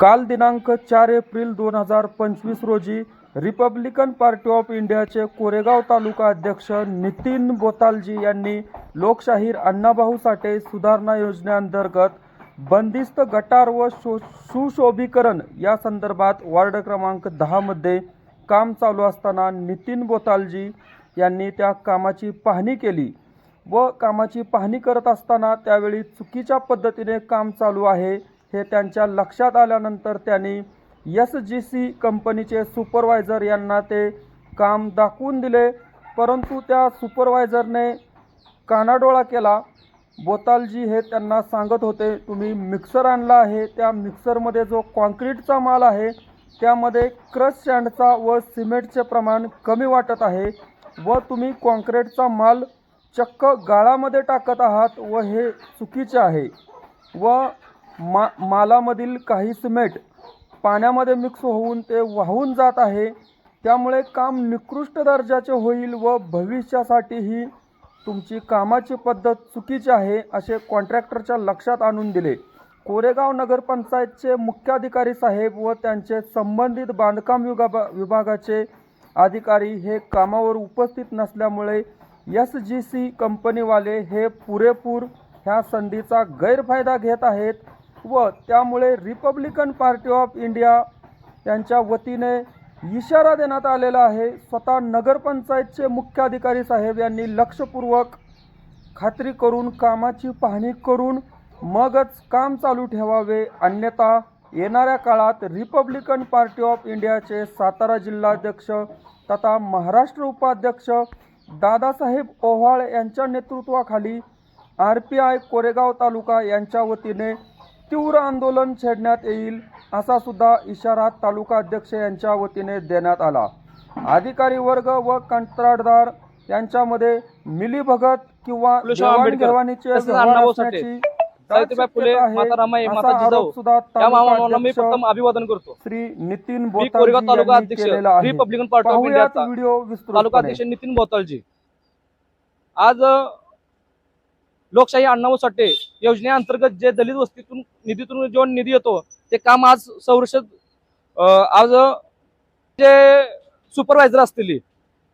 काल दिनांक चार एप्रिल दोन हजार पंचवीस रोजी रिपब्लिकन पार्टी ऑफ इंडियाचे कोरेगाव तालुका अध्यक्ष नितीन बोतालजी यांनी लोकशाहीर अण्णाभाऊ साठे सुधारणा योजनेअंतर्गत बंदिस्त गटार व शो सुशोभीकरण या संदर्भात वार्ड क्रमांक दहामध्ये काम चालू असताना नितीन बोतालजी यांनी त्या कामाची पाहणी केली व कामाची पाहणी करत असताना त्यावेळी चुकीच्या पद्धतीने काम चालू आहे हे त्यांच्या लक्षात आल्यानंतर त्यांनी एस जी सी कंपनीचे सुपरवायझर यांना ते काम दाखवून दिले. परंतु त्या सुपरवायझरने कानाडोळा केला. बोतालजी हे त्यांना सांगत होते तुम्ही मिक्सर आणला आहे. त्या मिक्सरमध्ये जो कॉन्क्रीटचा माल आहे त्यामध्ये क्रश सँडचा व सिमेंटचे प्रमाण कमी वाटत आहे व तुम्ही कॉन्क्रीटचा माल चक्क गाळामध्ये टाकत आहात व हे चुकीचे आहे. व मा मालामधील काही सिमेंट पाण्यामध्ये मिक्स होऊन ते वाहून जात आहे. त्यामुळे काम निकृष्ट दर्जाचे होईल व भविष्यासाठीही तुमची कामाची पद्धत चुकीची आहे असे कॉन्ट्रॅक्टरच्या लक्षात आणून दिले. कोरेगाव नगरपंचायतचे मुख्याधिकारी साहेब व त्यांचे संबंधित बांधकाम विभागा विभागाचे अधिकारी हे कामावर उपस्थित नसल्यामुळे एस जी सी कंपनीवाले हे पुरेपूर ह्या संधीचा गैरफायदा घेत आहेत. व त्यामुळे रिपब्लिकन पार्टी ऑफ इंडिया यांच्या वतीने इशारा देण्यात आलेला आहे. स्वतः नगरपंचायतचे मुख्याधिकारी साहेब यांनी लक्षपूर्वक खात्री करून कामाची पाहणी करून मगच काम चालू ठेवावे. अन्यथा येणाऱ्या काळात रिपब्लिकन पार्टी ऑफ इंडियाचे सातारा जिल्हाध्यक्ष तथा महाराष्ट्र उपाध्यक्ष दादासाहेब ओव्हाळ यांच्या नेतृत्वाखाली R P I Koregaon taluka यांच्या वतीने तीव्र आंदोलन छेडण्यात येईल असा सुद्धा इशारा तालुका अध्यक्ष यांच्या वतीने देण्यात आला. अधिकारी वर्ग व कंत्राटदार यांच्यामध्ये मिलीभगत किंवा देवाणघेवाणीचे अभिवादन करतो. श्री नितीन तालुका अध्यक्ष Republican party of taluka Nitin बोतालजी. आज लोकशाही अण्णाव साठे योजनेअंतर्गत जे दलित वस्तीतून निधीतून जो निधी येतो ते काम आज संरक्षण आज जे सुपरवायझर असतील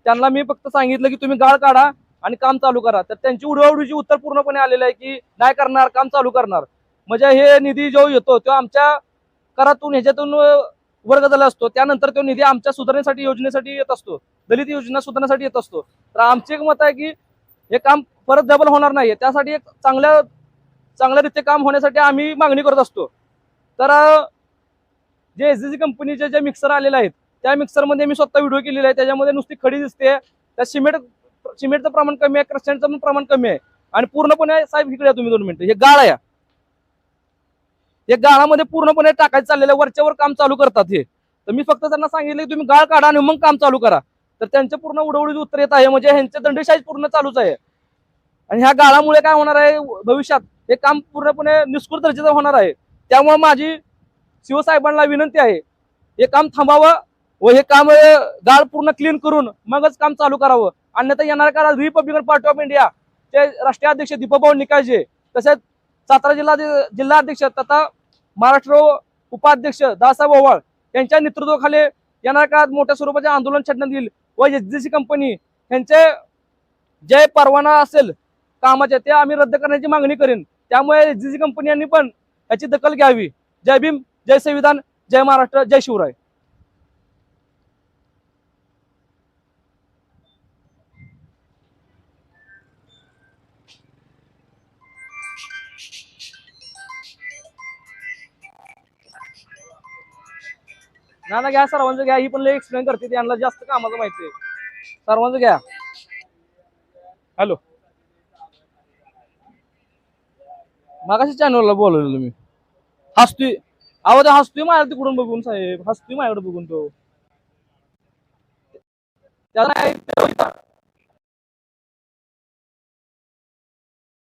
त्यांना मी फक्त सांगितलं की तुम्ही गाळ काढा आणि काम चालू करा. तर त्यांची उडवाउडीची उत्तर पूर्णपणे आलेलं आहे की नाही करणार काम चालू करणार. म्हणजे हे निधी जो येतो तो आमच्या करातून ह्याच्यातून वर्ग झाला असतो. त्यानंतर तो निधी आमच्या सुधारण्यासाठी योजनेसाठी येत असतो. दलित योजना सुधारण्यासाठी येत असतो. तर आमचे एक मत आहे की हे काम परत डबल होणार नाही त्यासाठी एक चांगल्या चांगल्या रीते काम होण्यासाठी आम्ही मागणी करत असतो. तर जे एस सी कंपनीचे जे मिक्सर आलेले आहेत त्या मिक्सरमध्ये मी स्वतः व्हिडिओ केलेला आहे. त्याच्यामध्ये नुसती खडी दिसते. त्या सिमेंट सिमेंटचं प्रमाण कमी आहे क्रस्टँडचं पण प्रमाण कमी आहे. आणि पूर्णपणे साहेब इकडे या तुम्ही दोन मिनिटं. हे गाळ आहे. हे गाळामध्ये पूर्णपणे टाकायचं चाललेलं आहे. वरच्यावर काम चालू करतात हे. तर मी फक्त त्यांना सांगितलं की तुम्ही गाळ काढा आणि मग काम चालू करा. तर त्यांचं पूर्ण उडवडीत उत्तर येत आहे. म्हणजे ह्यांचे दंडेशाही पूर्ण चालूच आहे. आणि ह्या गाळामुळे काय होणार आहे? भविष्यात हे काम पूर्णपणे निष्कृत दर्जाचं होणार आहे. त्यामुळे माझी शिवसाहेबांना विनंती आहे हे काम थांबावं व हे काम गाळ पूर्ण क्लीन करून मगच काम चालू करावं. अन्यथा येणार का रिपब्लिकन पार्टी ऑफ इंडिया चे राष्ट्रीय अध्यक्ष दीपकभाऊ निकाळजे तसेच सातारा जिल्हा जिल्हा अध्यक्ष तथा महाराष्ट्र उपाध्यक्ष दासाहेब ओवाळ यांच्या नेतृत्वाखाली येणार काळात मोठ्या स्वरूपाचे आंदोलन छेडण्यात येईल. व एच कंपनी यांचे जे परवाना असेल कामाचे ते आम्ही रद्द करण्याची मागणी करेन. त्यामुळे एच कंपनी यांनी पण याची दखल घ्यावी. जय भीम जय संविधान जय महाराष्ट्र जय शिवराय. ना ना घ्या सर्वांचं घ्या. ही पण लय एक्सप्लेन करते त्यांना जास्त कामाचं माहिती आहे. सर्वांचं घ्या. हॅलो. मागाशी चॅनलला बोलवलं तुम्ही. हसतोय. अहो ते हसतोय माझ्या तिकडून बघून साहेब. हसतोय माझ्याकडे बघून तो. त्याला